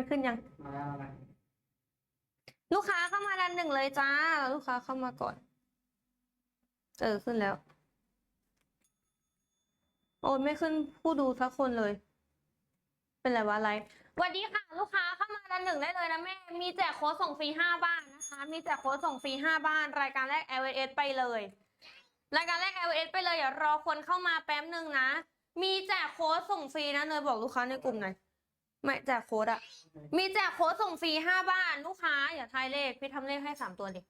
มันขึ้นยัง มาแล้วมาลูกค้าเข้ามาดันหนึ่งเลยจ้า ลูกค้าเข้ามาก่อน เออขึ้นแล้ว โอ้ยไม่ขึ้นผู้ดูสักคนเลย เป็นไรวะอะไรสวัสดีค่ะ ลูกค้าเข้ามาดันหนึ่งได้เลยนะแม่ มีแจกโค้ดส่งฟรีห้าบ้านนะคะ มีแจกโค้ดส่งฟรีห้าบ้าน รายการแรก l s ไปเลย รายการแรก l s ไปเลยอย่ารอคนเข้ามาแป๊บหนึ่งนะ มีแจกโค้ดส่งฟรีนะเนยบอกลูกค้าในกลุ่มหน่อย ไม่แจกโค้ดอะมีแจกโค้ดส่งฟรีห้าบ้าน ลูกค้า อย่าทายเลข พี่ทำเลขให้สามตัวดิ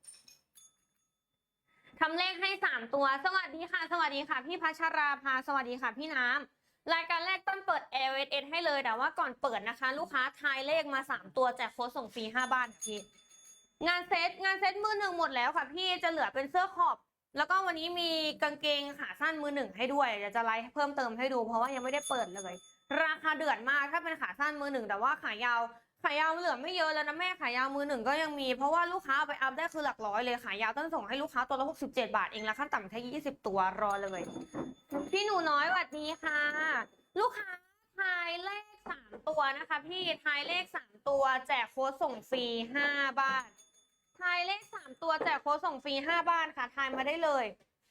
ทำเลขให้สามตัว สวัสดีค่ะ สวัสดีค่ะ พี่พัชราภา สวัสดีค่ะ พี่น้ำ รายการแรกต้นเปิด l s s ให้เลยแต่ว่าก่อนเปิดนะคะ ลูกค้าทายเลขมาสามตัวแจกโค้ดส่งฟรีห้าบ้านพี่ งานเซตงานเซตมือหนึ่งหมดแล้วค่ะ พี่จะเหลือเป็นเสื้อขอบ แล้วก็วันนี้มีกางเกงขาสั้นมือหนึ่งให้ด้วยเดี๋ยวจะไลฟ์เพิ่มเติมให้ดู เพราะว่ายังไม่ได้เปิดเลย ราคาเดือดมากถ้าเป็นขาสั้นมือหนึ่งแต่ว่าขายาว ขายาวเหลือไม่เยอะแล้วนะแม่ขายาวมือหนึ่งก็ยังมี เพราะว่าลูกค้าเอาไปอัพได้คือหลักร้อยเลยขายาวต้นส่งให้ลูกค้าตัวละ67 บาทเองแล้วขั้นต่ำแค่20 ตัวรอเลยพี่หนูน้อยสวัสดีค่ะ ลูกค้าทายเลขสามตัวนะคะ พี่ทายเลขสามตัว แจกโค้ดส่งฟรีห้าบ้านทายเลขสามตัวแจกโค้ดส่งฟรีห้าบ้านค่ะทายมาได้เลย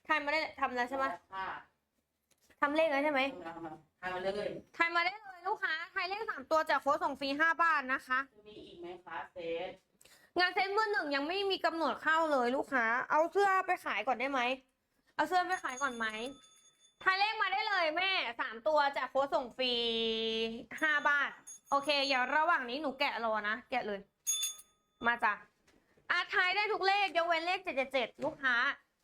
ทายมาได้ทำแล้วใช่ไหมค่ะทำเลขแล้วใช่ไหม ทำมาเลยทายมาได้เลยลูกค้าทายเลขสามตัวแจกโค้ดส่งฟรีห้าบ้านนะคะ จะมีอีกไหมคะเซตงานเซ็ตมือหนึ่งยังไม่มีกำหนดเข้าเลยลูกค้า เอาเสื้อไปขายก่อนได้ไหม เอาเสื้อไปขายก่อนไหมทายเลขมาได้เลยแม่สามตัวแจกโค้ดส่งฟรีห้าบาท โอเค เดี๋ยวระหว่างนี้หนูแกะรอนะ แกะเลย มาจ้ะอาทายได้ทุกเลขยกเว้นเลขเจ็ดเจ็ดลูกค้า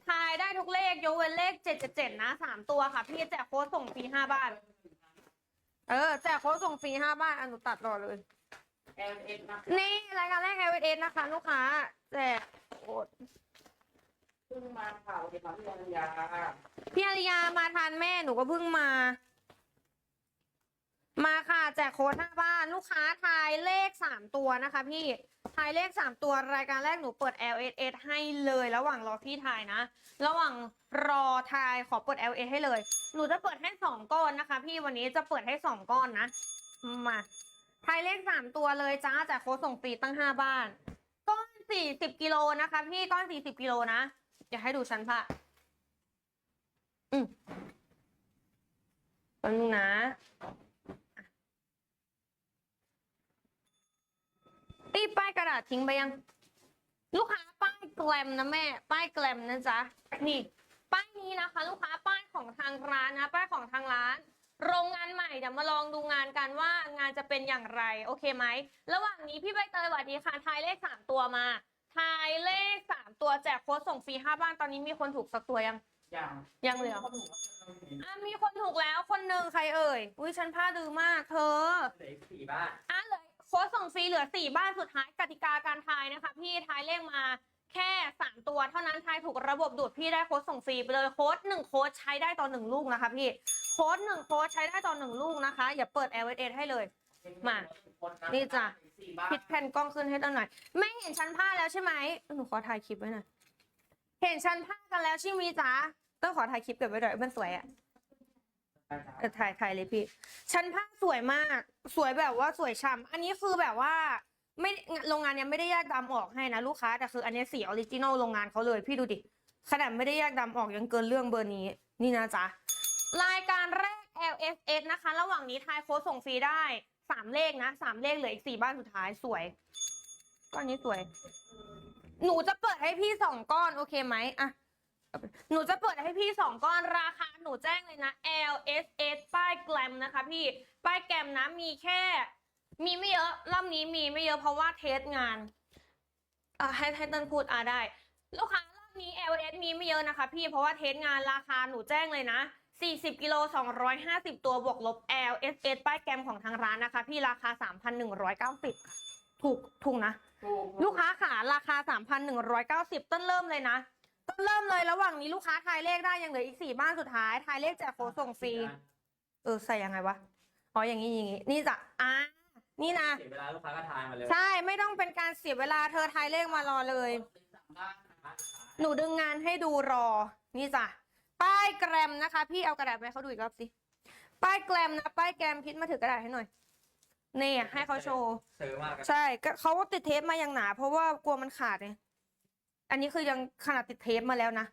ทายได้ทุกเลขยกเว้นเลขเจ็ดเจ็ดนะสามตัวค่ะ พี่แจกโค้ดส่งฟรีห้าบาท เออแจกโค้ดส่งฟรีห้าบาทอันหนูตัดรอเลยเอลเอ็กนะนี่รายการแรก l อ s นะคะ ลูกค้าแจกโค้ดเพิ่งมาข่าวเกี่ยวกับพี่อรัญญาพี่อาริยามาทานแม่หนูก็เพิ่งมา มาค่ะ แจกโค้ดหน้าบ้านลูกค้าทายเลขสามตัวนะคะ พี่ทายเลขสามตัวรายการแรกหนูเปิด L S S ให้เลย ระหว่างรอพี่ทายนะ ระหว่างรอทายขอเปิด L S ให้เลย หนูจะเปิดให้สองก้อนนะคะ พี่วันนี้จะเปิดให้สองก้อนนะ มาทายเลขสามตัวเลยจ้าแจกโค้ดส่งฟรีตั้งห้าบ้าน ก้อนสี่สิบกิโลนะคะ พี่ก้อนสี่สิบกิโลนะเดี๋ยวให้ดูชั้นผ้าอืมแป๊บนึงนะ ตีป้ายกระดาษทิ้งไปยัง ลูกค้าป้ายแกลมนะแม่ ป้ายแกลมนะจ๊ะนี่ ป้ายนี้นะคะ ลูกค้าป้ายของทางร้านนะป้ายของทางร้าน โรงงานใหม่เดี๋ยวมาลองดูงานกันว่างานจะเป็นอย่างไร โอเคไหมระหว่างนี้พี่ใบเตยสวัสดีค่ะทายเลขสามตัวมาทายเลขสามตัวแจกโค้ดส่งฟรีห้าบ้านตอนนี้มีคนถูกสักตัวยังอย่างยังเหลืออะมีคนถูกแล้วคนหนึ่งใครเอ่ย อุ้ยฉันพลาดดื้อมาก เธอเหลือสี่บ้านอะเหลย โค้ดส่งฟรีเหลือสี่บ้านสุดท้ายกติกาการทายนะคะ พี่ทายเลขมาแค่สามตัวเท่านั้นทายถูกระบบดูดพี่ได้โค้ดส่งฟรีไปเลยโค้ดหนึ่งโค้ดใช้ได้ต่อหนึ่งลูกนะคะพี่โค้ดหนึ่งโค้ดใช้ได้ต่อหนึ่งลูกนะคะ อย่าเปิด l s s ให้เลย มา นี่จ้ะสี่บ้านปิดแผ่นกล้องขึ้นให้ตั้งหน่อยไม่เห็นชั้นผ้าแล้วใช่ไหมหนูขอถ่ายคลิปไว้หน่อยเห็นชั้นผ้ากันแล้วใช่ไหมจ๊ะต้องขอถ่ายคลิปเก็บไว้หน่อยมันสวยอะ เออถ่ายถ่ายเลยพี่ ชั้นผ้าสวยมาก สวยแบบว่าสวยช่ำอันนี้คือแบบว่า ไม่โรงงานเนี้ยไม่ได้แยกดำออกให้นะลูกค้าแต่คือ อันนี้สีออริจินอลโรงงานเขาเลยพี่ดูดิขนาดไม่ได้แยกดำออกยังเกินเรื่องเบอร์นี้ นี่นะจ๊ะรายการแรก LFS นะคะ ระหว่างนี้ทายโค้ดส่งฟรีได้สามเลขนะสามเลขเหลืออีกสี่บ้านสุดท้ายสวยก้อนนี้สวย หนูจะเปิดให้พี่สองก้อนโอเคไหมอะ หนูจะเปิดให้พี่สองก้อนราคาหนูแจ้งเลยนะ L S S ป้ายแกลมนะคะพี่ ป้ายแกลมนะมีแค่ มีไม่เยอะรอบนี้มีไม่เยอะเพราะว่าเทสงานอะให้ให้เต้นพูดอะได้ ลูกค้ารอบนี้ L S มีไม่เยอะนะคะ พี่เพราะว่าเทสงานราคาหนูแจ้งเลยนะ40กิโล250 ตัวบวกลบ L S S ป้ายแกรมของทางร้านนะคะ พี่ราคา 3,190ค่ะถูกถูกนะ ลูกค้าขาราคา 3,190 ต้นเริ่มเลยนะ ต้นเริ่มเลยระหว่างนี้ลูกค้าทายเลขได้ยังเหลืออีกสี่บ้านสุดท้ายทายเลขแจกโค้ดส่งฟรีเออใส่ยังไงวะอ๋ออย่างนี้อย่างนี้นี่จ้ะอ่านี่นะเสียเวลาลูกค้าก็ทายมาเลยใช่ไม่ต้องเป็นการเสียเวลาเธอทายเลขมารอเลย หนูดึงงานให้ดูรอ นี่จ้ะป้ายแกรมนะคะ พี่เอากระดาษไปให้เขาดูอีกรอบสิป้ายแกรมนะป้ายแกรมพิษมาถือกระดาษให้หน่อยนี่ให้เขาโชว์ซื้อมากกันใช่ก็เขาก็ติดเทปมาอย่างหนา เพราะว่ากลัวมันขาดไง อันนี้คือยังขนาดติดเทปมาแล้วนะ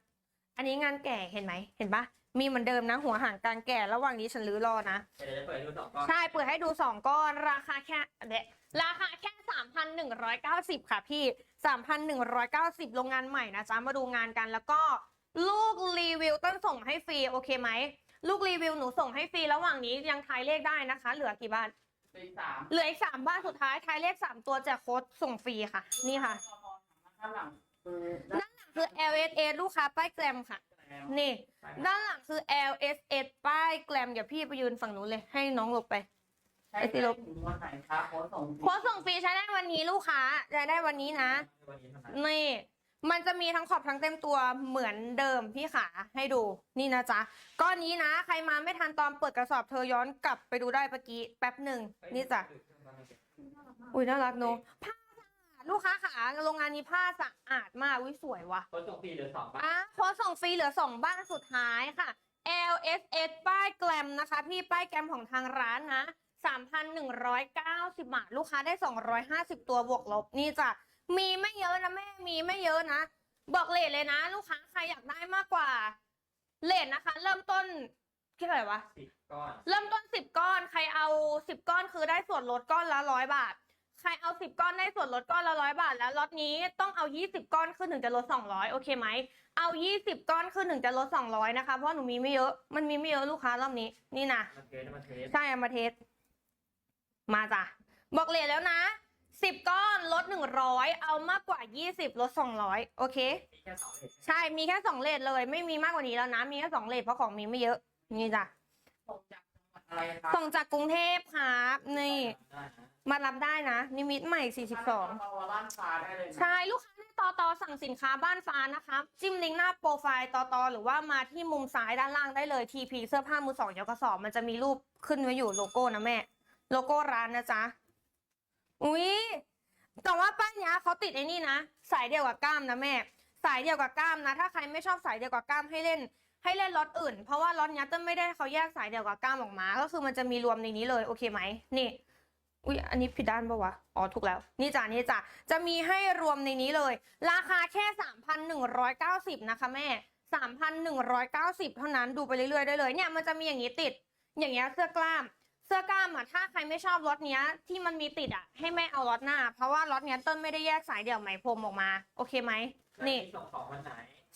อันนี้งานแก่เห็นไหม เห็นปะมีเหมือนเดิมนะ หัวหางการแก่ระหว่างนี้ฉันรื้อรอนะเดี๋ยวจะเปิดดูสองก้อน ใช่ เปิดให้ดูสองก้อน ราคาแค่เดะราคาแค่สามพันหนึ่งร้อยเก้าสิบค่ะพี่สามพันหนึ่งร้อยเก้าสิบโรงงานใหม่นะจ๊ะมาดูงานกันแล้วก็ลูกรีวิวต้นส่งให้ฟรีโอเคไหม ลูกรีวิวหนูส่งให้ฟรีระหว่างนี้ยังทายเลขได้นะคะ เหลือกี่บ้านเป็นสามเหลืออีกสามบ้านสุดท้ายทายเลขสามตัวแจกโค้ดส่งฟรีค่ะ นี่ค่ะข้างหลังคือ ด้านหลังคือ LSS ลูกค้าป้ายแกรมค่ะ นี่ ด้านหลังคือ LSS ป้ายแกรม เดี๋ยวพี่ไปยืนฝั่งนู้นเลย ให้น้องหลบไป ใช้ได้ถึงวันไหนคะโค้ดส่งโค้ดส่งฟรีใช้ได้วันนี้ลูกค้าใช้ได้วันนี้นะ วันนี้เท่านั้นนี่ มันจะมีทั้งขอบทั้งเต็มตัวเหมือนเดิมพี่ขาให้ดู นี่นะจ๊ะ ก้อนนี้นะ ใครมาไม่ทันตอนเปิดกระสอบเธอย้อนกลับไปดูได้เมื่อกี้แป๊บหนึ่งนี่จ้ะ อุ้ยน่ารักเนอะผ้าสะอาด ลูกค้าขาโรงงานนี้ผ้าสะอาดมากอุ้ยสวยว่ะคนส่งฟรีเหลือสองบาทอะโค้ดส่งฟรีเหลือสองบ้านสุดท้ายค่ะ LSS ป้ายแกลมนะคะ พี่ป้ายแกรมของทางร้านนะ3,190 บาท ลูกค้าได้ 250 ตัวบวกลบนี่จ้ะมีไม่เยอะนะแม่มีไม่เยอะนะ บอกเลทเลยนะ ลูกค้าใครอยากได้มากกว่าเลทนะคะ เริ่มต้นคิดเท่าไหร่วะสิบก้อน เริ่มต้นสิบก้อน ใครเอาสิบก้อนคือได้ส่วนลดก้อนละร้อยบาท ใครเอาสิบก้อนได้ส่วนลดก้อนละร้อยบาท แล้วล็อตนี้ต้องเอายี่สิบก้อนขึ้นถึงจะลดสองร้อยโอเคไหมเอายี่สิบก้อนขึ้นถึงจะลดสองร้อยนะคะเพราะหนูมีไม่เยอะมันมีไม่เยอะลูกค้ารอบนี้นี่นะมาเทสมาเทสใช่เอามาเทสมาจ้ะบอกเลยแล้วนะสิบก้อนลดหนึ่งร้อยเอามากกว่ายี่สิบลดสองร้อยโอเคมีแค่สองเลทใช่มีแค่สองเลทเลย ไม่มีมากกว่านี้แล้วนะ มีแค่สองเลทเพราะของมีไม่เยอะ นี่จ้ะส่งจากจังหวัดอะไรคะส่งจากกรุงเทพครับนี่ได้นะ มารับได้นะ นิมิตใหม่ 42บ้านฟ้าได้เลยนะใช่ลูกค้าในตอตอสั่งสินค้าบ้านฟ้านะคะจิ้มลิงก์หน้าโปรไฟล์ตอตอหรือว่ามาที่มุมซ้ายด้านล่างได้เลย TP เสื้อผ้ามือสองยกกระสอบ มันจะมีรูปขึ้นไว้อยู่โลโก้นะแม่ โลโก้ร้านนะจ๊ะ อุ๊ย แต่ว่าป้ายเนี้ยเขาติดไอ้นี่นะ สายเดียวกับกล้ามนะแม่ สายเดียวกับกล้ามนะ ถ้าใครไม่ชอบสายเดียวกับกล้ามให้เล่น ให้เล่นล็อตอื่น เพราะว่าล็อตเนี้ยเต้นไม่ได้เขาแยกสายเดียวกับกล้ามออกมา ก็คือมันจะมีรวมในนี้เลยโอเคไหมนี่ อุ๊ย อันนี้ผิดด้านปะวะ อ๋อ ถูกแล้ว นี่จ้ะนี่จ้ะจะมีให้รวมในนี้เลย ราคาแค่ 3,190 นะคะแม่ 3,190 เท่านั้น ดูไปเรื่อยๆได้เลย เนี่ย มันจะมีอย่างนี้ติด อย่างเงี้ย เสื้อกล้าม เสื้อกล้ามอะ ถ้าใครไม่ชอบรถเนี้ย ที่มันมีติดอะ ให้แม่เอารถหน้า เพราะว่ารถเนี้ยเต้นไม่ได้แยกสายเดี่ยวไหมพรมออกมา โอเคไหม นี่ ส่งของวันไหน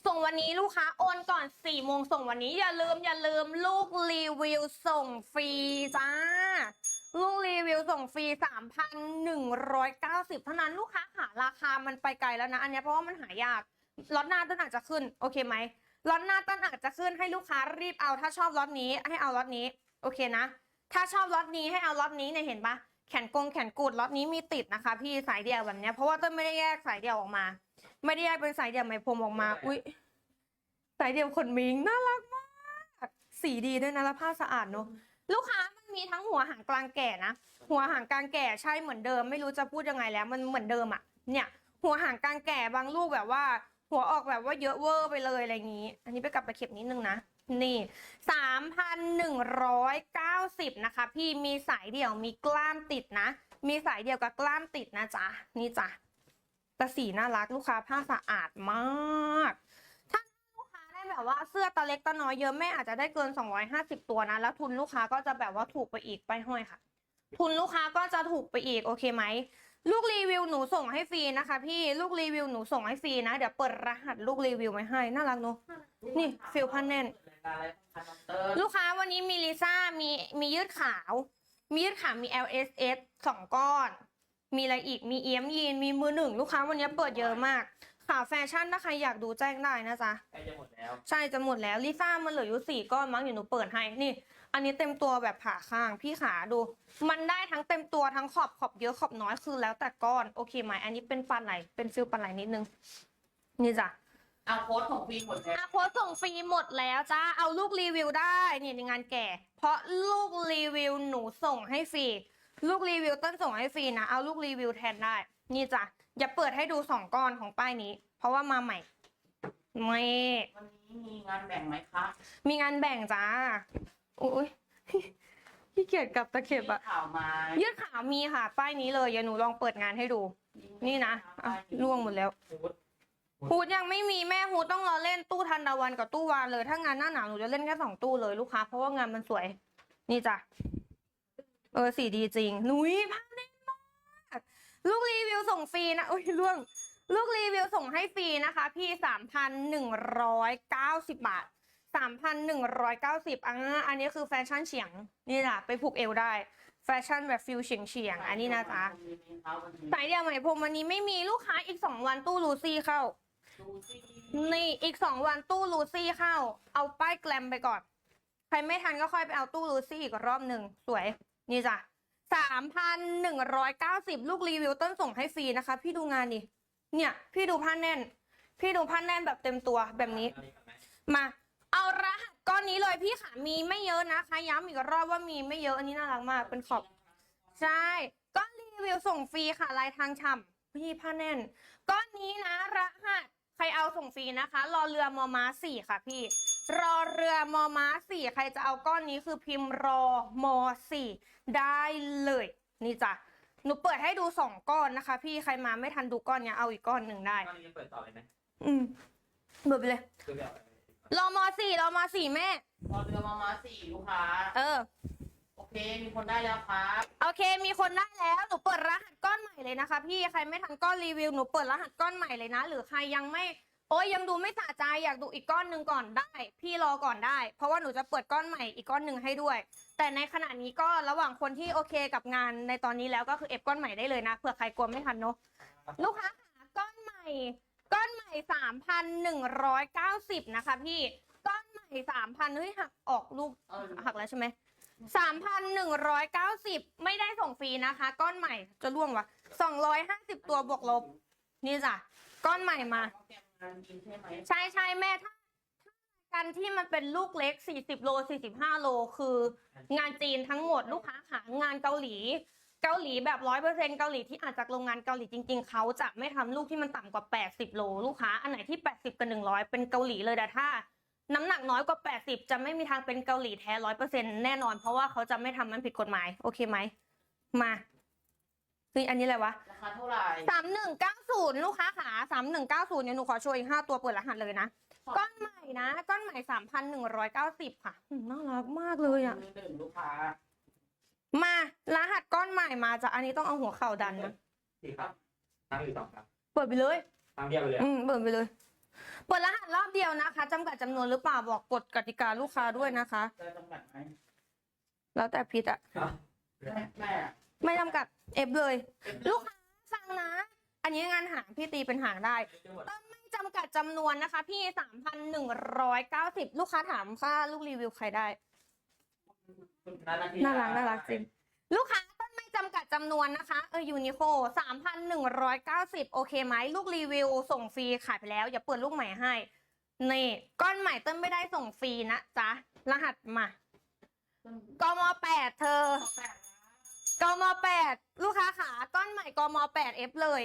ส่งวันนี้ลูกค้าโอนก่อน4โมงส่งวันนี้ อย่าลืมอย่าลืมลูกรีวิวส่งฟรีจ้า ลูกรีวิวส่งฟรี 3,190 เท่านั้นลูกค้าหาราคามันไปไกลแล้วนะ อันนี้เพราะว่ามันหายากล็อตหน้าต้นอาจจะขึ้น โอเคไหมล็อตหน้าต้นอาจจะขึ้นให้ลูกค้ารีบเอาถ้าชอบล็อตนี้ให้เอาล็อตนี้ โอเคนะ ถ้าชอบล็อตนี้ให้เอาล็อตนี้เนี่ยเห็นปะแขนกงแขนกูดล็อตนี้มีติดนะคะ พี่สายเดียวแบบเนี้ยเพราะว่าต้นไม่ได้แยกสายเดียวออกมา ไม่ได้แยกเป็นสายเดียวไหมพรมออกมา อุ้ยสายเดียวขนมิงน่ารักมาก สีดีด้วยนะแล้วผ้าสะอาดเนอะลูกค้า มีทั้งหัวหางกลางแก่นะ หัวหางกลางแก่ใช่เหมือนเดิม ไม่รู้จะพูดยังไงแล้ว มันเหมือนเดิมอะเนี่ย หัวหางกลางแก่บางลูกแบบว่า หัวออกแบบว่าเยอะเวอร์ไปเลยอะไรอย่างนี้ อันนี้ไปกลับไปเข็บนิดนึงนะนี่สามพันหนึ่งร้อยเก้าสิบนะคะ พี่มีสายเดี่ยวมีกล้ามติดนะ มีสายเดี่ยวกับกล้ามติดนะจ๊ะนี่จ้ะแต่สีน่ารักลูกค้าผ้าสะอาดมาก แบบว่าเสื้อตาเล็กตาน้อยเยอะแม่อาจจะได้เกิน 250 ตัวนะ แล้วทุนลูกค้าก็จะแบบว่าถูกไปอีกไปห้อยค่ะ ทุนลูกค้าก็จะถูกไปอีกโอเคไหมลูกรีวิวหนูส่งให้ฟรีนะคะพี่ลูกรีวิวหนูส่งให้ฟรีนะ เดี๋ยวเปิดรหัสลูกรีวิวไว้ให้น่ารักเนอะนี่ฟิลพันแน่นลลูกค้าวันนี้มีลิซ่ามีมียืดขาว มียืดขาวมี LSS สองก้อน มีอะไรอีกมีเอียมยีนมีมือหนึ่ง ลูกค้าวันนี้เปิดเยอะมาก ข่าวแฟชั่นถ้าใครอยากดูแจ้งได้นะจ๊ะ ใกล้จะหมดแล้ว ใช่จะหมดแล้วลิซ่ามันเหลืออยู่สี่ก้อนมั้งเดี๋ยวหนูเปิดให้นี่ อันนี้เต็มตัวแบบผ่าข้างพี่ขาดู มันได้ทั้งเต็มตัวทั้งขอบขอบเยอะขอบน้อยคือแล้วแต่ก้อนโอเคไหมอันนี้เป็นปลาไหลเป็นฟิลปลาไหลนิดนึงนี่จ้ะเอาโค้ดของฟรีหมดแล้วอาโค้ดส่งฟรีหมดแล้วจ้าเอาลูกรีวิวได้นี่ในงานแก่ เพราะลูกรีวิวหนูส่งให้ฟรีลูกรีวิวต้นส่งให้ฟรีนะเอาลูกรีวิวแทนได้ นี่จ้ะอย่าเปิดให้ดูสองก้อนของป้ายนี้ เพราะว่ามาใหม่ไม่วันนี้มีงานแบ่งไหมคะ มีงานแบ่งจ้าอุ้ยขี้เกียจกลับตะเข็บอะข่าวมายืดขามีค่ะ ป้ายนี้เลยอย่าหนูลองเปิดงานให้ดู นี่นะอะล่วงหมดแล้วฮูดฮูดยังไม่มีแม่ฮูดต้องรอเล่นตู้ทันดาวันกับตู้วานเลย ถ้างานหน้าหนาวหนูจะเล่นแค่สองตู้เลยลูกค้าเพราะว่างานมันสวย นี่จ้ะเออสีดีจริงหนุยผ้าแน่นมาก ลูกรีวิวส่งฟรีนะอุ้ยล่วง ลูกรีวิวส่งให้ฟรีนะคะ พี่สามพันหนึ่งร้อยเก้าสิบบาทสามพันหนึ่งร้อยเก้าสิบอะอันนี้คือแฟชั่นเฉียง นี่แหละไปผูกเอวได้แฟชั่นแบบฟิลเฉียงเฉียงอันนี้นะจ๊ะสายเดียวไหมพรมวันนี้ไม่มีลูกค้าอีกสองวันตู้ลูซี่เข้า นี่อีกสองวันตู้ลูซี่เข้า เอาป้ายแกลมไปก่อน ใครไม่ทันก็ค่อยไปเอาตู้ลูซี่อีกรอบหนึ่งสวย นี่จ้ะ สามพันหนึ่งร้อยเก้าสิบลูกรีวิวต้นส่งให้ฟรีนะคะ พี่ดูงานดิเนี่ย พี่ดูผ้าแน่น พี่ดูผ้าแน่นแบบเต็มตัวแบบนี้ มา เอารหัสก้อนนี้เลยพี่ขามีไม่เยอะนะคะย้ำอีกรอบว่ามีไม่เยอะอันนี้น่ารักมากเป็นขอบ ใช่ก้อนรีวิวส่งฟรีค่ะลายทางฉ่ำพี่ผ้าแน่น ก้อนนี้นะรหัสใครเอาส่งฟรีนะคะรอเรือมอม้าสี่ค่ะพี่ รอเรือมอม้าสี่ใครจะเอาก้อนนี้คือพิมพ์รอมอสี่ได้เลย นี่จ้ะหนูเปิดให้ดูสองก้อนนะคะ พี่ใครมาไม่ทันดูก้อนเนี้ยเอาอีกก้อนหนึ่งได้ ตอนนี้เปิดต่อเลยไหมอืมเบิดไปเลยคือแบบรอมอสี่รอมอสี่แม่รอเรือมามาสี่ลูกค้า เออ โอเค มีคนได้แล้วครับโอเค มีคนได้แล้วหนูเปิดรหัสก้อนใหม่เลยนะคะ พี่ใครไม่ทันก้อนรีวิวหนูเปิดรหัสก้อนใหม่เลยนะ หรือใครยังไม่ โอ้ยยังดูไม่สะใจอยากดูอีกก้อนหนึ่งก่อนได้ พี่รอก่อนได้ เพราะว่าหนูจะเปิดก้อนใหม่อีกก้อนหนึ่งให้ด้วย แต่ในขณะนี้ก็ระหว่างคนที่โอเคกับงานในตอนนี้แล้วก็คือเอฟก้อนใหม่ได้เลยนะเผื่อใครกลัวไม่ทันเนาะลูกค้าหาก้อนใหม่ ก้อนใหม่สามพันหนึ่งร้อยเก้าสิบนะคะ พี่ก้อนใหม่สามพันเฮ้ยหักออกลูกหักแล้วใช่ไหมสามพันหนึ่งร้อยเก้าสิบไม่ได้ส่งฟรีนะคะ ก้อนใหม่จะร่วงวะสองร้อยห้าสิบตัวบวกลบ นี่จ้ะก้อนใหม่มา เตรียมงานกินใช่ไหมใช่ใช่แม่ถ้าถ้ากันที่มันเป็นลูกเล็ก 40 โล 45 โล คือ งานจีนทั้งหมดลูกค้าหางานเกาหลี เกาหลีแบบร้อยเปอร์เซ็นเกาหลีที่อาจจากโรงงานเกาหลีจริง ๆ เขาจะไม่ทำลูกที่มันต่ำกว่า 80 โล ลูกค้าอันไหนที่ 80 กับ 100 เป็นเกาหลีเลยแต่ถ้า น้ำหนักน้อยกว่า 80 จะไม่มีทางเป็นเกาหลีแท้ร้อยเปอร์เซ็นแน่นอน เพราะว่าเขาจะไม่ทำมันผิดกฎหมาย โอเคไหมมา เฮ้ยอันนี้อะไรวะ ราคาเท่าไหร่ สามหนึ่งเก้าศูนย์ลูกค้าขาสามหนึ่งเก้าศูนย์เนี่ยหนูขอโชว์อีกห้าตัวเปิดรหัสเลยนะก้อนใหม่นะ ก้อนใหม่สามพันหนึ่งร้อยเก้าสิบค่ะอืมน่ารักมากเลยอะ มือหนึ่งลูกค้ามา รหัสก้อนใหม่มาจากอันนี้ต้องเอาหัวเข่าดันนะ สี่ครับตั้งอยู่สองครับเปิดไปเลยตั้งเดียวไปเลยอืมเปิดไปเลย เปิดรหัสรอบเดียวนะคะจำกัดจำนวนหรือเปล่าบอกกฎกติกาลูกค้าด้วยนะคะจะจำกัดไหมแล้วแต่พิษอะอะแม่แม่ ไม่จำกัดเอฟเลย ลูกค้าฟังนะ อันนี้งานหางพี่ตีเป็นหางได้ทั้งหมดไม่จำกัดจำนวนนะคะ พี่สามพันหนึ่งร้อยเก้าสิบลูกค้าถามค่าลูกรีวิวใครได้น่ารักน่ารักน่ารักจริง ลูกค้าต้นไม่จำกัดจำนวนนะคะ เออยูนิโคสามพันหนึ่งร้อยเก้าสิบโอเคไหมลูกรีวิว ส่งฟรีขายไปแล้ว อย่าเปิดลูกใหม่ให้ นี่ก้อนใหม่ต้นไม่ได้ส่งฟรีนะจ๊ะ รหัสมากมแปดเธอแปด กมแปดลูกค้าขาก้อนใหม่กมแปดเอฟเลย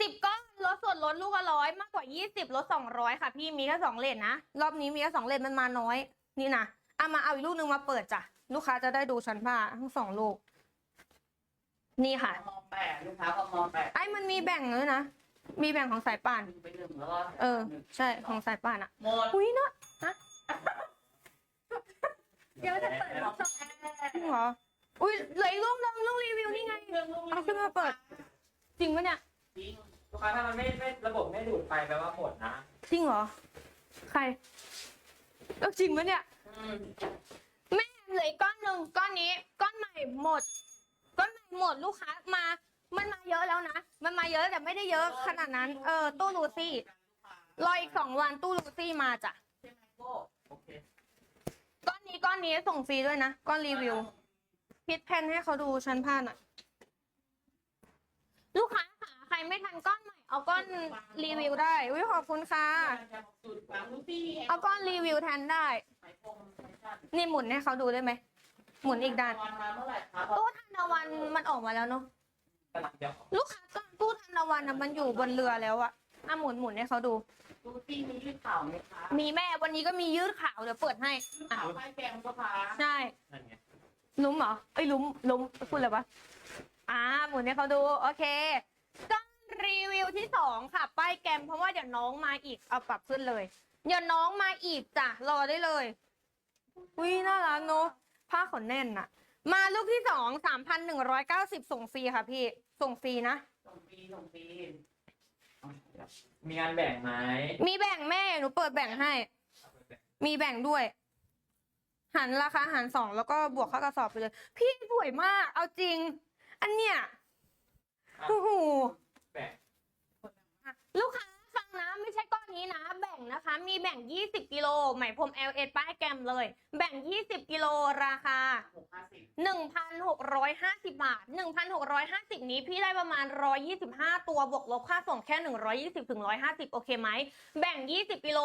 สิบก้อนลดส่วนลดลูกละร้อยมากกว่ายี่สิบลดสองร้อยค่ะ พี่มีแค่สองเลนนะรอบนี้มีแค่สองเลนมันมาน้อย นี่นะเอามาเอาอีกลูกหนึ่งมาเปิดจ้ะลูกค้าจะได้ดูชั้นผ้าทั้งสองลูก นี่ค่ะมแปดลูกค้าก็มแปดไอ้มันมีแบ่งเลยนะมีแบ่งของสายป่านหนึ่งไปหนึ่งแล้วก็เออ ใช่ของสายป่านอะหมดอุ้ยเนาะเดี๋ยวจะเปิดของแอจริงเหรอ อุ้ยเหลืออีกลูกนึงลูกรีวิวนี่ไง เอาขึ้นมาเปิด จริงปะเนี่ยจริงลูกค้าถ้ามันไม่ไม่ระบบไม่ดูดไฟแปลว่าหมดนะจริงเหรอ ใครเออจริงปะเนี่ยอืมแม่เหลืออีกก้อนหนึ่งก้อนนี้ ก้อนใหม่หมด ก้อนใหม่หมดลูกค้ามา มันมาเยอะแล้วนะ มันมาเยอะแต่ไม่ได้เยอะขนาดนั้น เออตู้ลูซี่ รออีกสองวันตู้ลูซี่มาจ้ะใช่ไหมโก้โอเค ก้อนนี้ก้อนนี้ส่งฟรีด้วยนะ ก้อนรีวิว พิดแพนให้เขาดูชั้นผ้าหน่อยลูกค้าค่ะใครไม่ทันก้อนใหม่เอาก้อนรีวิวได้อุ้ยขอบคุณค่ะจุดบางลูกที่เอาก้อนรีวิวแทนได้ไหมพรมแฟชั่นนี่หมุนให้เขาดูได้ไหมหมุนอีกด้านวันมาเมื่อไหร่คะตู้ธนวันมันออกมาแล้วเนาะกำลังจะออกลูกค้าก็ตู้ธนวันนะมันอยู่บนเรือแล้วอะอะหมุนหมุนให้เขาดู ลูกที่มียืดเข่าไหมคะมีแม่วันนี้ก็มียืดขาวเดี๋ยวเปิดให้ ยืดเข่าไฟแกงลูกค้าใช่ นั่นไง ลุ้มเหรอเอ้ยลุ้มลุ้มพูดเลยวะอ่าหมุนให้เขาดูโอเคก็รีวิวที่สองค่ะ ป้ายแกมเพราะว่าเดี๋ยวน้องมาอีกเอาปรับขึ้นเลย เดี๋ยวน้องมาอีกจ้ะรอได้เลยอุ้ยน่ารักเนอะผ้าขนแน่นอะมาลูกที่สองสามพันหนึ่งร้อยเก้าสิบส่งฟรีค่ะพี่ส่งฟรีนะส่งปีส่งปีมีงานแบ่งไหมมีแบ่งแม่หนูเปิดแบ่งให้ มีแบ่งด้วย หันราคาหารสองแล้วก็บวกค่ากระสอบไปเลย พี่สวยมาก เอาจริง อันเนี้ยโอ้โหแบ่งลูกค้าฟังนะไม่ใช่ก้อนนี้นะ แบ่งนะคะ มีแบ่ง 20 กิโลไหมพรม L อป้ายแกรมเลย แบ่ง 20 กิโลราคาหกห้าสิบ1,650 บาท 1,650 นี้พี่ได้ประมาณ 125 ตัวบวกลบค่าส่งแค่ 120ถึง150 โอเคไหม แบ่ง 20 กิโล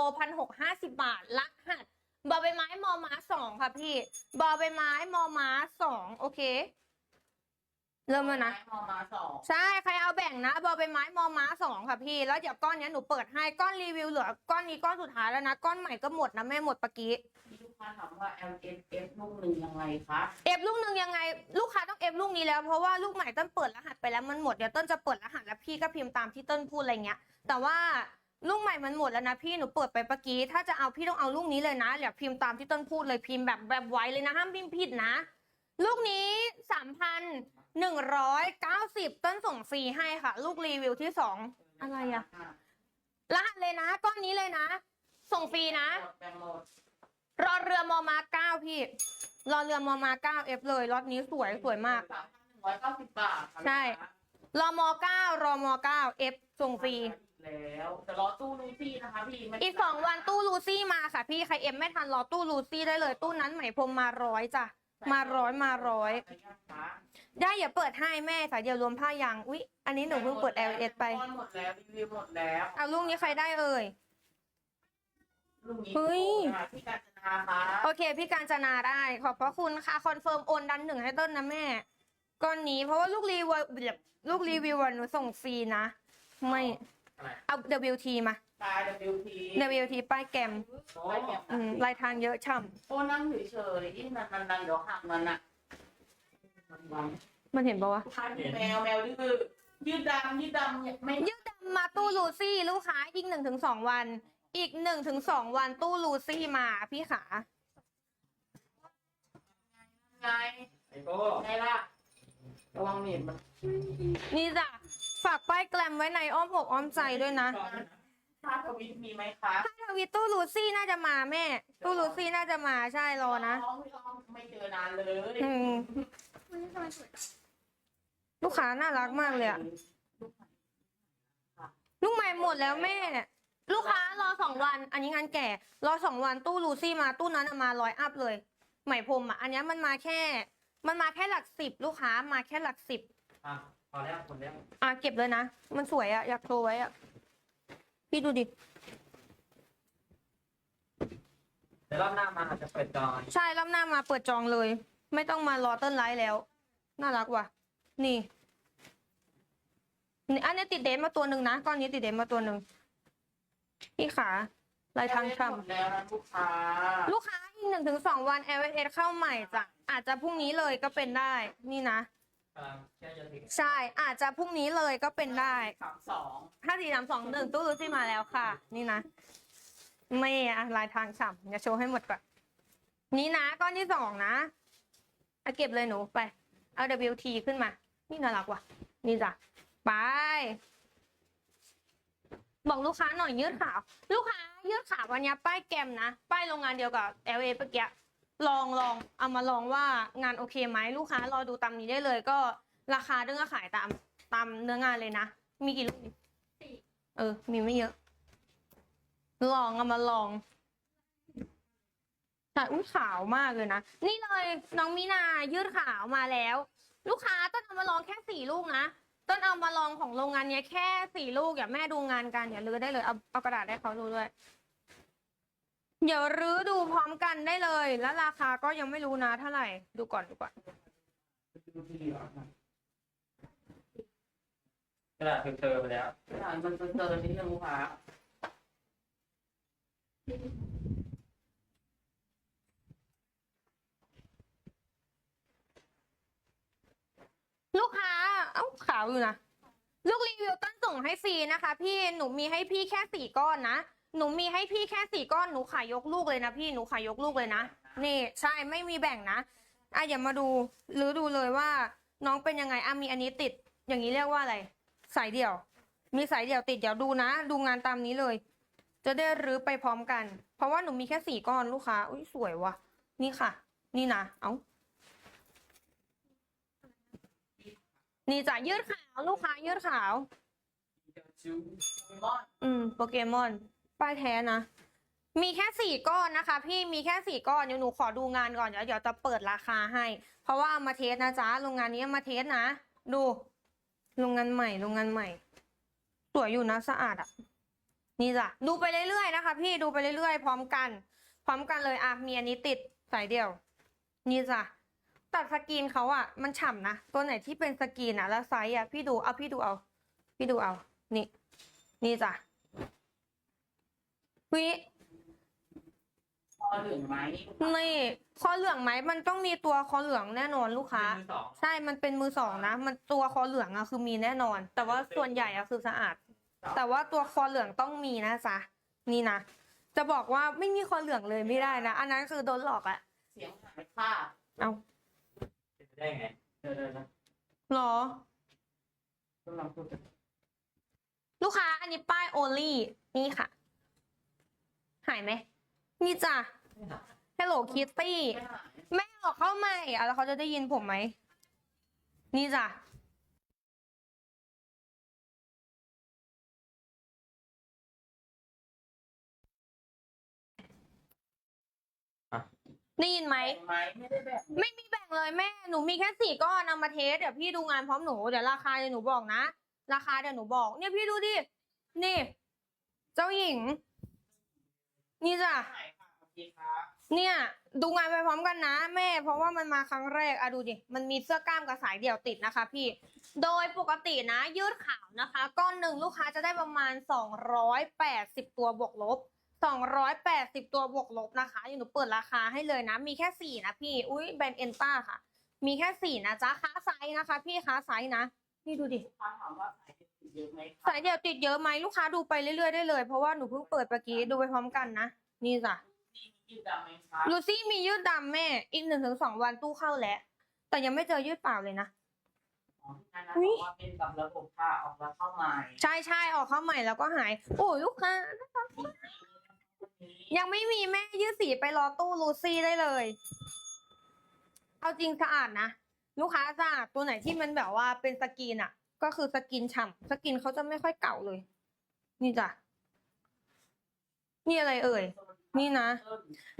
1,650 บาทรหัส บอใบไม้มอม้าสองค่ะพี่ บอใบไม้มอม้าสองโอเค เริ่มแล้วนะ มอมาสองใช่ใครเอาแบ่งนะ บอใบไม้มอม้าสองค่ะพี่ แล้วเดี๋ยวก้อนเนี้ยหนูเปิดให้ก้อนรีวิวเหลือก้อนนี้ก้อนสุดท้ายแล้วนะ ก้อนใหม่ก็หมดนะแม่หมดปะกี้ มีลูกค้าถามว่า L F F ลูกหนึ่งยังไงคะเอฟลูกหนึ่งยังไง ลูกค้าต้องเอฟลูกนี้แล้ว เพราะว่าลูกใหม่เต้นเปิดรหัสไปแล้วมันหมดเดี๋ยวเต้นจะเปิดรหัสแล้วพี่ก็พิมพ์ตามที่เต้นพูดอะไรเงี้ย แต่ว่า ลูกใหม่มันหมดแล้วนะพี่หนูเปิดไปเมื่อกี้ ถ้าจะเอาพี่ต้องเอาลูกนี้เลยนะเดี๋ยวพิมพ์ตามที่เต้นพูดเลยพิมพ์แบบแบบไว้เลยนะห้ามพิมพ์ผิดนะ ลูกนี้สามพันหนึ่งร้อยเก้าสิบต้นส่งฟรีให้ค่ะ ลูกรีวิวที่สองอะไรอะรหัสเลยนะก้อนนี้เลยนะ ส่งฟรีนะหมดแบ่งหมดรอเรือมอมาเก้าพี่ รอเรือมอมาเก้าเอฟเลยรถนี้สวยสวยมากสามพันหนึ่งร้อยเก้าสิบบาทค่ะใช่รอมอเก้ารอมอเก้าเอฟส่งฟรี แล้วแต่รอตู้ลูซี่นะคะพี่ไม่อีกสองวันตู้ลูซี่มาค่ะพี่ใครเอ็มไม่ทันรอตู้ลูซี่ได้เลย ตู้นั้นไหมพรมมาร้อยจ้ะมาร้อยมาร้อยได้อย่าเปิดให้แม่สายเดียวรวมผ้ายางอุ๊ยอันนี้หนูเพิ่งเปิด L S ไปหมดแล้วรีวิวหมดแล้วเอาลูกนี้ใครได้เอ่ยลูกนี้เฮ้ยพี่การจนาคะโอเค พี่การจนาได้ ขอบพระคุณค่ะคอนเฟิร์มโอนดันหนึ่งให้ต้นนะแม่ก้อนนี้เพราะว่าลูกรีวิวแบบลูกรีวิวอะหนูส่งฟรีนะไม่อะไร เอา WT มา ตาย WP WT ป้ายแกมโอ้ไปแก็บอืมลายทางเยอะช่โอ้นั่งเฉยๆที่นันนันนันเดี๋ยวหักมันอะำมันเห็นปะวะ พันแมวแมวดื้อยืดดำยืดดำไม่ยืดดำมาตู้ลูซี่ลูกค้าอีกหนึ่งถึงสองวัน อีกหนึ่งถึงสองวันตู้ลูซี่มาพี่ขา ไงไอโก้ไงล่ะระวังเน็ตมันนี่จ้ะ ฝากป้ายแกลมไว้ในอ้อมอกอ้อมใจด้วยนะถ้าทวิตมีไหมคะถ้าทวิตตู้ลูซี่น่าจะมาแม่ ตู้ลูซี่น่าจะมาใช่รอนะร้องไม่ร้องไม่เจอนานเลยอืม ลูกค้าน่ารักมากเลยอะลูกใหม่หมดแล้วแม่ ลูกค้ารอสองวัน อันนี้งานแก่ รอสองวันตู้ลูซี่มาตู้นั้นอะมาร้อยอัพเลยไหมพรมอะอันเนี้ยมันมาแค่ มันมาแค่หลักสิบลูกค้ามาแค่หลักสิบ อะ พอแล้วหมดแล้วอะเก็บเลยนะ มันสวยอะอยากโชว์ไว้อะพี่ดูดิ เดี๋ยวรอบหน้ามาอาจจะเปิดจอยใช่รอบหน้ามาเปิดจองเลย ไม่ต้องมารอเต้นไลฟ์แล้ว น่ารักว่ะ นี่นี่อันนี้ติดเดนมาตัวหนึ่งนะก้อนนี้ติดเดนมาตัวหนึ่งพี่ขาลายทางช่หมดแล้วนะลูกค้าำลูกค้าอีกหนึ่งถึงสองวัน l s เข้าใหม่จ้ะอาจจะพรุ่งนี้เลยก็เป็นได้ นี่นะ กำลังแค่จะถึงใช่อาจจะพรุ่งนี้เลยก็เป็นได้สามสองห้าสี่สามสองหนึ่งตู้รูซี่มาแล้วค่ะ นี่นะไม่อะลายทางฉ่ำอย่าโชว์ให้หมดก่อนนี่นะก้อนที่สองนะเอาเก็บเลยหนูไป เอา WT ขึ้นมา นี่น่ารักว่ะ นี่จ้ะไป บอกลูกค้าหน่อยยืดขาวลูกค้ายืดขาววันนี้ป้ายแกมนะ ป้ายโรงงานเดียวกับ LA เมื่อกี้ ลองลองเอามาลองว่างานโอเคไหมลูกค้ารอดูตามนี้ได้เลยก็ราคาเรื่องก็ขายตามตามเนื้องานเลยนะ มีกี่ลูกนี่เออ มีไม่เยอะ ลองเอามาลองแต่อุ้ยขาวมากเลยนะ นี่เลยน้องมินายืดขาวมาแล้ว ลูกค้าต้นเอามาลองแค่สี่ลูกนะต้นเอามาลองของโรงงานเนี้ยแค่สี่ลูกอย่าแม่ดูงานกันอย่าลื้อได้เลยเอาเอากระดาษให้เขาดูด้วย เดี๋ยวรื้อดูพร้อมกันได้เลย แล้วราคาก็ยังไม่รู้นะเท่าไหร่ ดูก่อนดูก่อนกระดาษเธอไปแล้วกระดาษมันเจอนิดนึงค่าลูกค้า เอ้าขาวอยู่นะ ลูกรีวิวต้นส่งให้ฟรีนะคะ พี่ หนูมีให้พี่แค่สี่ก้อนนะ หนูมีให้พี่แค่สี่ก้อนหนูขายยกลูกเลยนะพี่หนูขายยกลูกเลยนะนี่ใช่ไม่มีแบ่งนะอะอย่ามาดูหรือดูเลยว่า น้องเป็นยังไงอะมีอันนี้ติด อย่างนี้เรียกว่าอะไรสายเดี่ยว มีสายเดี่ยวติดเดี๋ยวดูนะ ดูงานตามนี้เลย จะได้รื้อไปพร้อมกัน เพราะว่าหนูมีแค่สี่ก้อนลูกค้าอุ้ยสวยว่ะ นี่ค่ะ นี่นะเอานี่จ้ะยืดขาวลูกค้ายืดขาวอนอืมโปเกมอน ป้ายแท้นะ มีแค่สี่ก้อนนะคะ พี่มีแค่สี่ก้อนเดี๋ยวหนูขอดูงานก่อนเดี๋ยวเดี๋ยวจะเปิดราคาให้ เพราะว่าเอามาเทสนะจ๊ะโรงงานนี้เอามาเทสนะ ดูโรงงานใหม่โรงงานใหม่สวยอยู่นะสะอาดอะนี่จ้ะดูไปเรื่อยๆนะคะ พี่ดูไปเรื่อยๆ พร้อมกัน พร้อมกันเลยอะมีอันนี้ติดสายเดียว นี่จ้ะตัดสกรีนเขาอะมันฉ่ำนะตัวไหนที่เป็นสกรีนอะแล้วไซส์อะพี่ดูเอาพี่ดูเอา พี่ดูเอา นี่ นี่จ้ะ วิพอเหลืองไหมนี่คอเหลืองไหมมันต้องมีตัวคอเหลืองแน่นอนลูกค้า มือสองใช่มันเป็นมือสองนะ มันตัวคอเหลืองอะคือมีแน่นอน แต่ว่าส่วนใหญ่อะคือสะอาด แต่ว่าตัวคอเหลืองต้องมีนะจ๊ะนี่นะ จะบอกว่าไม่มีคอเหลืองเลยไม่ได้นะ อันนั้นคือโดนหลอกอะ เสียงหายค่าเอา เป็นไปได้ไงเดี๋ยวเดี๋ยวนะหรอกำลังพูดกันลูกค้าอันนี้ป้ายโอลี่นี่ค่ะ หายไหมนี่จ้ะไม่หา Hello Kitty ไม่หายแม่ออกเข้าใหม่อะแล้วเขาจะได้ยินผมไหม นี่จ้ะ ได้ยินไหมแบ่งไหมไม่ได้แบ่งไม่มีแบ่งเลยแม่ หนูมีแค่สี่ก้อนเอามาเทสเดี๋ยวพี่ดูงานพร้อมหนู เดี๋ยวราคาเดี๋ยวหนูบอกนะ ราคาเดี๋ยวหนูบอก เนี่ยพี่ดูดิ นี่ เจ้าหญิง นี่จ้ะหายค่ะโอเคครับเนี่ย ดูงานไปพร้อมกันนะแม่ เพราะว่ามันมาครั้งแรกอะดูดิ มันมีเสื้อกล้ามกับสายเดี่ยวติดนะคะ พี่ โดยปกตินะ ยืดขาวนะคะก้อนหนึ่งลูกค้าจะได้ประมาณ 280 ตัวบวกลบ 280 ตัวบวกลบนะคะอยู่หนูเปิดราคาให้เลยนะ มีแค่สี่นะพี่ อุ้ยแบรนด์เอ็นต้าค่ะ มีแค่สี่นะจ๊ะค้าไซส์นะคะ พี่ค้าไซส์นะ นี่ดูดิ ลูกค้าถามว่าสายติด เยอะไหมคะสายเดี่ยวติดเยอะไหมลูกค้าดูไปเรื่อยๆได้เลย เพราะว่าหนูเพิ่งเปิดเมื่อกี้ดูไปพร้อมกันนะ นี่จ้ะนี่มียืดดำไหมคะลูซี่มียืดดำแม่ อีกหนึ่งถึงสองวันตู้เข้าแล้ว แต่ยังไม่เจอยืดเปล่าเลยนะอ๋อที่นั่นนะอุ๊บยอกว่าเป็นกับระบบค่ะออกแล้วเข้าใหม่ใช่ใช่ออกเข้าใหม่แล้วก็หาย โอ้ยลูกค้ายังไม่มีแม่ยืดสีไปรอตู้ลูซี่ได้เลย เอาจริงสะอาดนะ ลูกค้าสะอาดตัวไหนที่มันแบบว่าเป็นสกรีนอะ ก็คือสกรีนฉ่ำสกรีนเขาจะไม่ค่อยเก่าเลย นี่จ้ะ นี่อะไรเอ่ย นี่นะ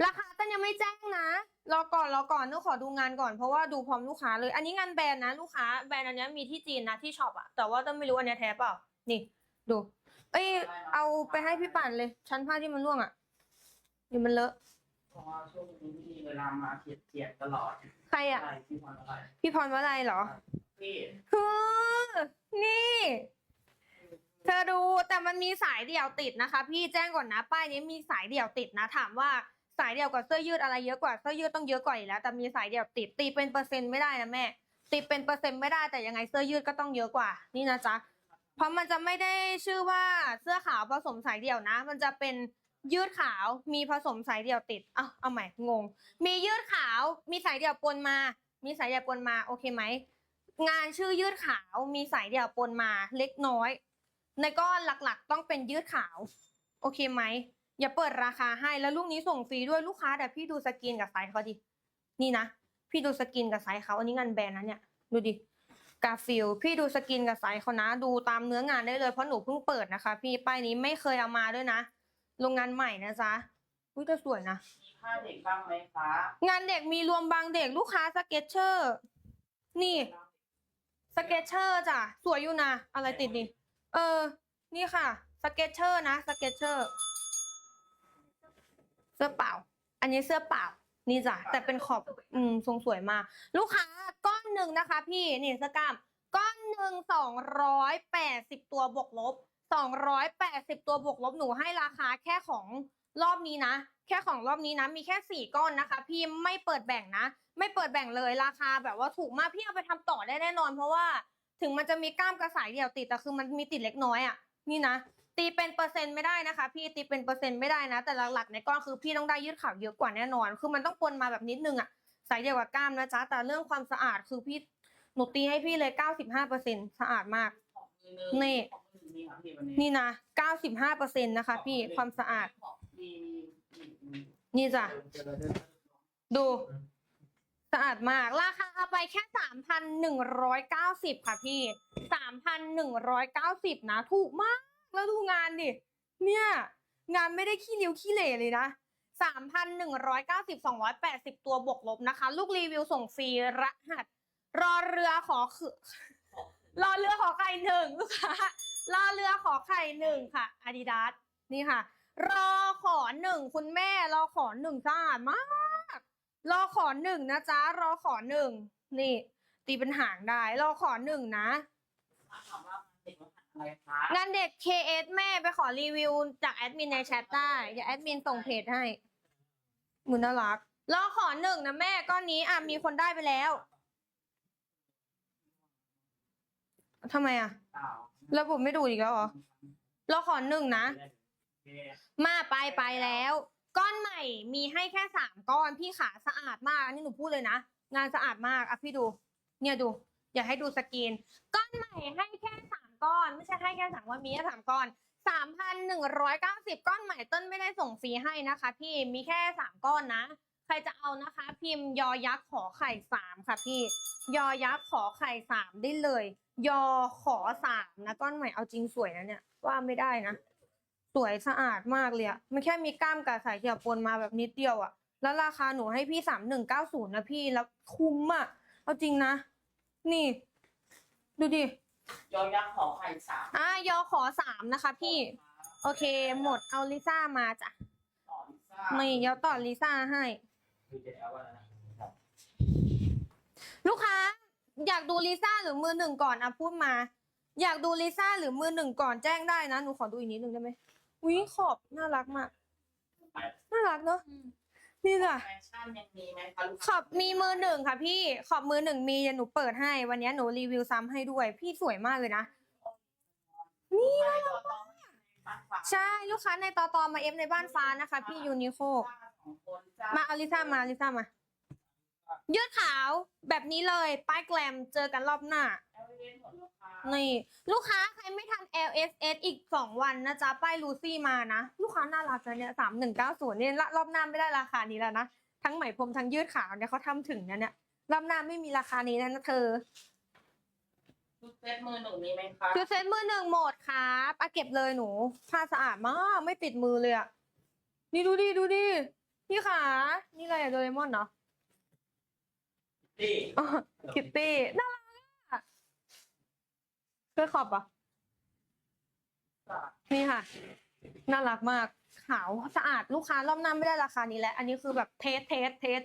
ราคาตั้นยังไม่แจ้งนะ รอก่อนรอก่อนต้องขอดูงานก่อนเพราะว่าดูพร้อมลูกค้าเลย อันนี้งานแบรนด์นะลูกค้าแบรนด์อันเนี้ยมีที่จีนนะที่ช็อปอะแต่ว่าต้องไม่รู้อันเนี้ยแท้เปล่า นี่ ดู เอ้ยเอาไปให้พี่ปั่นเลย ชั้นผ้าที่มันร่วงอะนี่มันเลอะเพราะว่าช่วงนี้มีเวลามาเขียนเขียนตลอด ใครอะอะไรที่วันอะไรพี่พรวลัยเหรอ พี่คือนี่ เธอดูแต่มันมีสายเดี่ยวติดนะคะ พี่แจ้งก่อนนะป้ายนี้มีสายเดี่ยวติดนะ ถามว่าสายเดี่ยวกับเสื้อยืดอะไรเยอะกว่าเสื้อยืดต้องเยอะกว่าอยู่แล้ว แต่มีสายเดี่ยวติดตีเป็นเปอร์เซ็นต์ไม่ได้นะแม่ตีเป็นเปอร์เซ็นต์ไม่ได้แต่ยังไงเสื้อยืดก็ต้องเยอะกว่า นี่นะจ๊ะเพราะมันจะไม่ได้ชื่อว่าเสื้อขาวผสมสายเดี่ยวนะ มันจะเป็นยืดขาวมีผสมสายเดี่ยวติดเอะเอาใหม่งง มียืดขาวมีสายเดี่ยวปนมา มีสายเดี่ยวปนมาโอเคไหม งานชื่อยืดขาวมีสายเดี่ยวปนมาเล็กน้อย ในก้อนหลักๆ ต้องเป็นยืดขาว โอเคไหม อย่าเปิดราคาให้แล้วลูกนี้ส่งฟรีด้วยลูกค้าแต่พี่ดูสกินกับไซส์เขาดิ นี่นะ พี่ดูสกินกับไซส์เขาอันนี้งานแบรนด์นะเนี่ย ดูดิกาฟิลพี่ดูสกินกับไซส์เขานะ ดูตามเนื้องานได้เลยเพราะหนูเพิ่งเปิดนะคะ พี่ป้ายนี้ไม่เคยเอามาด้วยนะ โรงงานใหม่นะจ๊ะอุ้ยแต่สวยนะมีผ้าเด็กบ้างไหมคะ งานเด็กมีรวมบางเด็กลูกค้าสเก็ตเชอร์ นี่ สเก็ตเชอร์จ้ะสวยอยู่นะอะไรติดนี่เออ นี่ค่ะ สเก็ตเชอร์นะสเก็ตเชอร์ เสื้อเปล่า อันนี้เสื้อเปล่า นี่จ้ะแต่เป็นขอบอืมทรงสวยมาก ลูกค้าก้อนหนึ่งนะคะ พี่นี่สก้ามก้อนหนึ่งสองร้อยแปดสิบตัวบวกลบสองร้อยแปดสิบตัวบวกลบหนูให้ราคาแค่ของรอบนี้นะ แค่ของรอบนี้นะ มีแค่สี่ก้อนนะคะ พี่ไม่เปิดแบ่งนะไม่เปิดแบ่งเลยราคาแบบว่าถูกมากพี่เอาไปทำต่อได้แน่นอน เพราะว่าถึงมันจะมีกล้ามกระสายเดี่ยวติดแต่คือมันมีติดเล็กน้อยอะนี่นะตีเป็นเปอร์เซ็นต์ไม่ได้นะคะ พี่ตีเป็นเปอร์เซ็นต์ไม่ได้นะ แต่หลักๆในก้อนคือพี่ต้องได้ยืดขาวเยอะกว่าแน่นอน คือมันต้องปนมาแบบนิดนึงอะสายเดียวกับกล้ามนะจ๊ะแต่เรื่องความสะอาดคือพี่หนูตีให้พี่เลยเก้าสิบห้าเปอร์เซ็นสะอาดมาก ของมือหนึ่งนี่ของมือหนึ่งมีครับพี่วันนี้นี่นะเก้าสิบห้าเปอร์เซ็นนะคะ พี่ความสะอาดมีมีมีนี่จ้ะเจอเดินดู สะอาดมาก ราคาเอาไปแค่สามพันหนึ่งร้อยเก้าสิบค่ะพี่สามพันหนึ่งร้อยเก้าสิบนะ ถูกมาก แล้วดูงานดิ เนี่ย งานไม่ได้ขี้ริ้วขี้เหร่เลยนะสามพันหนึ่งร้อยเก้าสิบสองร้อยแปดสิบตัวบวกลบนะคะ ลูกรีวิวส่งฟรีรหัส รอเรือขอคือรอเรือขอไข่หนึ่งลูกค้ารอเรือขอไข่หนึ่งค่ะอาดิดาสนี่ค่ะ รอขอหนึ่งคุณแม่รอขอหนึ่งสะอาดมาก รอขอหนึ่งนะจ๊ะรอขอหนึ่งนี่ ตีเป็นหางได้รอขอหนึ่งนะถามว่าเด็กมันหันอะไรคะงานเด็ก KS แม่ไปขอรีวิวจากแอดมินในแชทได้เดี๋ยวแอดมินส่งเพจให้มือน่ารักรอขอหนึ่งนะแม่ก้อนนี้อะมีคนได้ไปแล้วทำไมอะเปล่าระบบไม่ดูอีกแล้วเหรอรอขอหนึ่งนะมาไปไปแล้ว ก้อนใหม่มีให้แค่สามก้อนพี่ขาสะอาดมากอันนี้หนูพูดเลยนะ งานสะอาดมากอะพี่ดู เนี่ยดู อยากให้ดูสกรีนก้อนใหม่ให้แค่สามก้อน ไม่ใช่ให้แค่สามก้อนมีแค่สามก้อนสามพันหนึ่งร้อยเก้าสิบก้อนใหม่ต้นไม่ได้ส่งฟรีให้นะคะ พี่มีแค่สามก้อนนะ ใครจะเอานะคะ พิมพ์ยอยักษ์ขอไข่สามค่ะพี่ ยอยักษ์ขอไข่สามได้เลย ยอขอสามนะก้อนใหม่เอาจริงสวยนะเนี่ยว่าไม่ได้นะ สวยสะอาดมากเลยอะมันแค่มีกล้ามกับสายเดี่ยวปนมาแบบนิดเดียวอะแล้วราคาหนูให้พี่สามหนึ่งเก้าศูนย์นะพี่แล้วคุ้มอะเอาจริงนะ นี่ ดูดิยอยักษ์ขอไข่สามอะยอขอสามนะคะ พี่ โอเค หมดเอาลิซ่ามาจ้ะต่อลิซ่าไม่เดี๋ยวต่อลิซ่าให้ คือจะเอาว่านะลูกค้า อยากดูลิซ่าหรือมือหนึ่งก่อนอะพูดมา อยากดูลิซ่าหรือมือหนึ่งก่อนแจ้งได้นะ หนูขอดูอีกนิดนึงได้ไหม วิขอบน่ารักมาก น่ารักเนอะนี่จ้ะแฟชั่นยังมีไหมคะลูกขอบมีมือหนึ่งค่ะ พี่ขอบมือหนึ่งมีเดี๋ยวหนูเปิดให้ วันนี้หนูรีวิวซ้ำให้ด้วย พี่สวยมากเลยนะ นี่น่ารักมากใช่ลูกค้าในตอตอมาเอฟในบ้านฟ้านะคะ พี่ยูนิโคมาเอาลิซ่ามาลิซ่ามา ยืดขาวแบบนี้เลย ป้ายแกลมเจอกันรอบหน้านี่ ลูกค้าใครไม่ทัน LSS อีกสองวันนะจ๊ะ ป้ายลูซี่มานะ ลูกค้าน่ารักนะเนี่ยสามหนึ่งเก้าศูนย์เนี่ยรอบหน้าไม่ได้ราคานี้แล้วนะ ทั้งไหมพรมทั้งยืดขาวเนี่ยเขาทำถึงนะเนี่ยรอบหน้าไม่มีราคานี้แล้วนะเธอชุดเซ็ตมือหนึ่งมีไหมคะคือเซ็ตมือหนึ่งหมดครับอะเก็บเลยหนูผ้าสะอาดมากไม่ติดมือเลยอะนี่ดูดิดูดิพี่ขานี่อะไรอะโดเรมอนเนาะ ตี้คิตตี้น่ารักอะเสื้อขอบอะ นี่ค่ะ น่ารักมาก ขาวสะอาดลูกค้ารอบหน้าไม่ได้ราคานี้แล้ว อันนี้คือแบบเทสเทสเทส